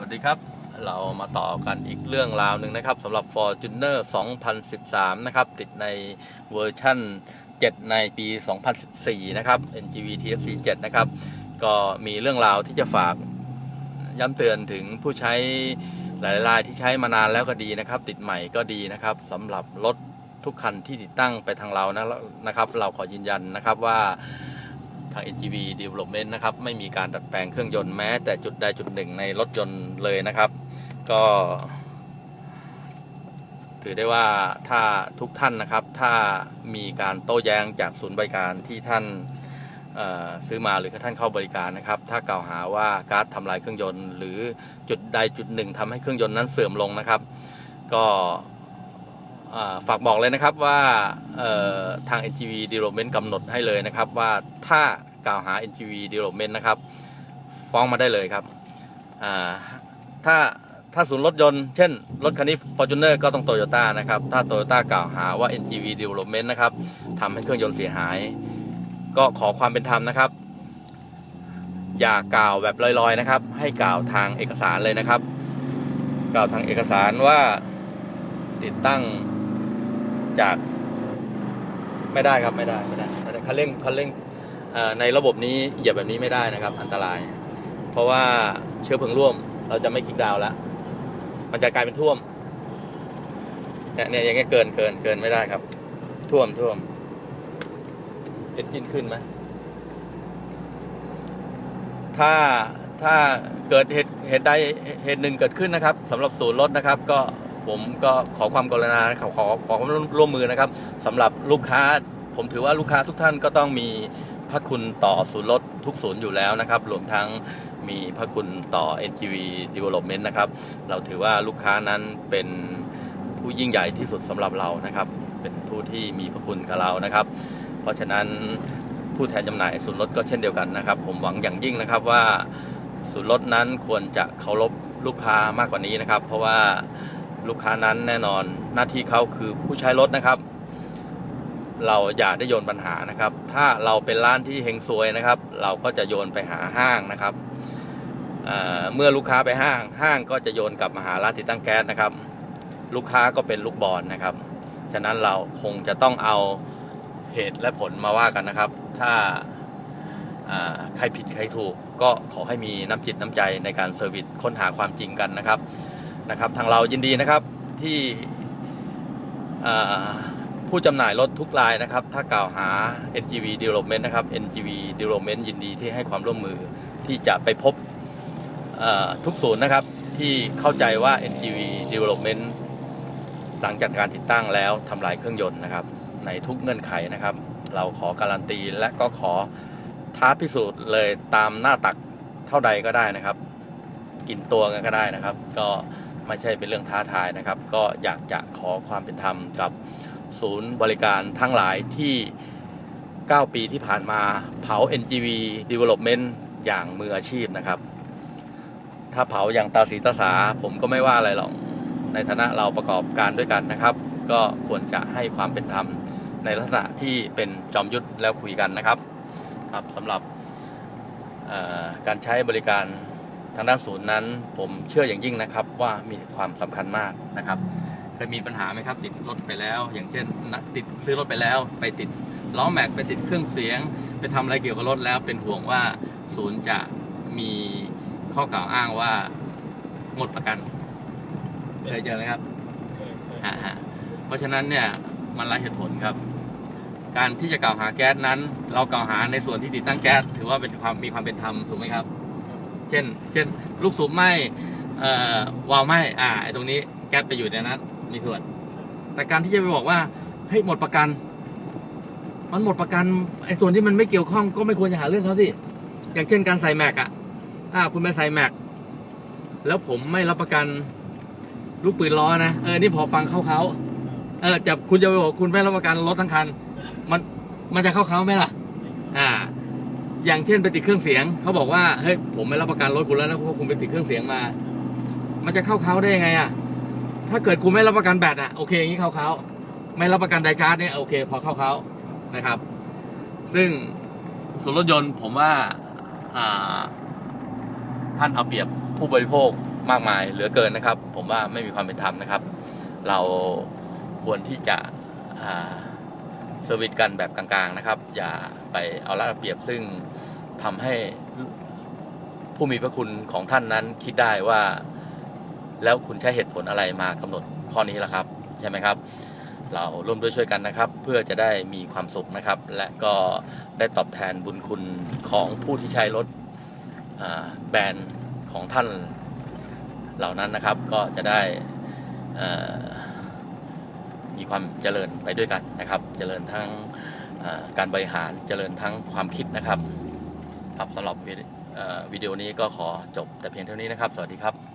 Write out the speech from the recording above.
วัสดีครับ เรามาต่อกันอีกเรื่องราวหนึ่งนะครับสำหรับ Fortuner 2013 นะครับ ติดในเวอร์ชั่น 7 ในปี 2014 นะครับ NGV TFC 7 นะครับ ก็มีเรื่องราวที่จะฝากย้ำเตือนถึงผู้ใช้หลายๆรายที่ใช้มานานแล้วก็ดีนะครับ ติดใหม่ก็ดีนะครับสำหรับรถทุกคันที่ติดตั้งไปทางเรานะนะครับ เราขอยืนยันนะครับว่า ทาง NGV Development นะครับ ไม่มีการดัดแปลงเครื่องยนต์แม้ แต่จุดใดจุดหนึ่งในรถยนต์เลยนะครับ ก็ ถือได้ว่าถ้าทุกท่านนะครับ ถ้ามีการโต้แย้งจากศูนย์บริการที่ท่านซื้อมาหรือท่านเข้าบริการนะครับ ถ้ากล่าวหาว่าการ์ดทำลายเครื่องยนต์ หรือจุดใดจุดหนึ่งทำให้เครื่องยนต์นั้นเสื่อมลงนะครับ ก็ ฝากบอกเลยนะครับว่าทาง NGV Development กำหนดให้เลยนะครับ ว่าถ้ากล่าวหา NGV Development นะครับ ฟ้องมาได้เลยครับถ้าถ้าศูนย์รถยนต์เช่น รถคันนี้ Fortuner ก็ต้องโตโยต้านะครับ ถ้าโตโยต้ากล่าวหาว่า NGV Development นะครับทำให้เครื่องยนต์เสียหาย ก็ขอความเป็นธรรมนะครับ อย่ากล่าวแบบลอยๆนะครับ ให้กล่าวทางเอกสารเลยนะครับ กล่าวทางเอกสารว่าติดตั้ง จาก ไม่ได้ครับไม่ได้ไม่ได้ไม่ได้คันเร่งคันเร่งเอ่อในระบบนี้เหยียบแบบนี้ไม่ได้นะครับ อันตราย เพราะว่าเชื้อเพลิงร่วม เราจะไม่คลิกดาวแล้วมันจะกลายเป็นท่วมเนี่ยเนี่ยอย่างเงี้ยเกินเกินเกินไม่ได้ครับ ท่วมท่วมเอนจินขึ้นไหมถ้าถ้าเกิดเหตุเหตุใดเหตุหนึ่งเกิดขึ้นนะครับสำหรับศูนย์รถนะครับ ก็ ผมก็ขอความกรุณาขอขอขอความร่วมมือนะครับสำหรับลูกค้า ผมถือว่าลูกค้าทุกท่านก็ต้องมีพระคุณต่อศูนย์รถทุกศูนย์อยู่แล้วนะครับ รวมทั้งมีพระคุณต่อ NGV Development นะครับ เราถือว่าลูกค้านั้นเป็นผู้ยิ่งใหญ่ที่สุดสำหรับเรานะครับ เป็นผู้ที่มีพระคุณกับเรานะครับ เพราะฉะนั้นผู้แทนจำหน่ายศูนย์รถก็เช่นเดียวกันนะครับ ผมหวังอย่างยิ่งนะครับว่าศูนย์รถนั้นควรจะเคารพลูกค้ามากกว่านี้นะครับ เพราะว่า ลูกค้านั้นแน่นอนหน้าที่เขาคือผู้ใช้รถนะครับ เราอย่าได้โยนปัญหานะครับ ถ้าเราเป็นร้านที่เฮงซวยนะครับ เราก็จะโยนไปหาห้างนะครับเเมื่อลูกค้าไปห้าง ห้างก็จะโยนกลับมาหาร้านติดตั้งแก๊สนะครับ ลูกค้าก็เป็นลูกบอลนะครับ ฉะนั้นเราคงจะต้องเอาเหตุและผลมาว่ากันนะครับ ถ้าาใครผิดใครถูกก็ขอให้มีน้ำจิตน้ำใจในการเซอร์วิสค้นหาความจริงกันนะครับ นะครับทางเรายินดีนะครับที่ผู้จำหน่ายรถทุกรายนะครับ ถ้ากล่าวหา NGV Development นะครับ NGV Development ยินดีที่ให้ความร่วมมือที่จะไปพบทุกศูนย์นะครับ ที่เข้าใจว่า NGV Development หลังจากการติดตั้งแล้วทำลายเครื่องยนต์นะครับ ในทุกเงื่อนไขนะครับ เราขอการันตีและก็ขอท้าพิสูจน์เลยตามหน้าตักเท่าใดก็ได้นะครับ กินตัวกันก็ได้นะครับ ก็ ไม่ใช่เป็นเรื่องท้าทายนะครับ ก็อยากจะขอความเป็นธรรมกับศูนย์บริการทั้งหลายที่ 9 ปีที่ผ่านมาเผา NGV Development อย่างมืออาชีพนะครับ ถ้าเผาอย่างตาสีตาสาผมก็ไม่ว่าอะไรหรอก ในฐานะเราประกอบการด้วยกันนะครับ ก็ควรจะให้ความเป็นธรรมในลักษณะที่เป็นจอมยุทธแล้วคุยกันนะครับ ครับสำหรับการใช้บริการ ทางด้านศูนย์นั้น ผมเชื่ออย่างยิ่งนะครับว่ามีความสำคัญมากนะครับเคยมีปัญหาไหมครับ ติดรถไปแล้ว อย่างเช่นนะติดซื้อรถไปแล้ว ไปติดล้อแม็กไปติดเครื่องเสียง ไปทำอะไรเกี่ยวกับรถแล้วเป็นห่วงว่าศูนย์จะมีข้อกล่าวอ้างว่าหมดประกันเคยเจอไหมครับเคยเพราะฉะนั้นเนี่ยมันหลายเหตุผลครับ การที่จะกล่าวหาแก๊สนั้น เรากล่าวหาในส่วนที่ติดตั้งแก๊สถือว่าเป็นความมีความเป็นธรรมถูกไหมครับ เช่น เช่น ลูกสูบไหมเอ่อวาล์วไหมอ่าไอ้ตรงนี้แก๊สไปอยู่ในนั้นมีส่วน แต่การที่จะไปบอกว่าเฮ้ยหมดประกัน มันหมดประกันไอ้ส่วนที่มันไม่เกี่ยวข้องก็ไม่ควรจะหาเรื่องเขาสิอย่างเช่นการใส่แม็กอะอ่า คุณไปใส่แม็กแล้วผมไม่รับประกันลูกปืนล้อนะเออนี่พอฟังเข้าเขาเออจะคุณจะไปบอกคุณไม่รับประกันรถทั้งคัน มันมันจะเข้าเขาไหมล่ะ อย่างเช่นไปติดเครื่องเสียงเขาบอกว่าเฮ้ยผมไม่รับประกันรถคุณแล้วนะเพราะคุณไปติดเครื่องเสียงมา มันจะเข้าเขาได้ยังไงอะถ้าเกิดคุณไม่รับประกันแบตอะโอเคอย่างนี้เข้าเขาไม่รับประกันไดชาร์จเนี่ยโอเค พอเข้าเขานะครับ ซึ่งส่วนรถยนต์ผมว่าอ่าท่านเอาเปรียบผู้บริโภคมากมายเหลือเกินนะครับ ผมว่าไม่มีความเป็นธรรมนะครับ เราควรที่จะอ่า เซอร์วิสกันแบบกลางๆนะครับ อย่าไปเอาละเอาเปรียบซึ่งทำให้ผู้มีพระคุณของท่านนั้นคิดได้ว่า แล้วคุณใช้เหตุผลอะไรมากำหนดข้อนี้ล่ะครับ ใช่ไหมครับ เราร่วมด้วยช่วยกันนะครับ เพื่อจะได้มีความสุขนะครับ และก็ได้ตอบแทนบุญคุณของผู้ที่ใช้รถแบรนด์ของท่านเหล่านั้นนะครับ ก็จะได้อ่อ มีความเจริญไปด้วยกันนะครับ เจริญทั้งการบริหารเจริญทั้งความคิดนะครับครับสำหรับวิดีเอ่อวิดีโอนี้ก็ขอจบแต่เพียงเท่านี้นะครับ สวัสดีครับ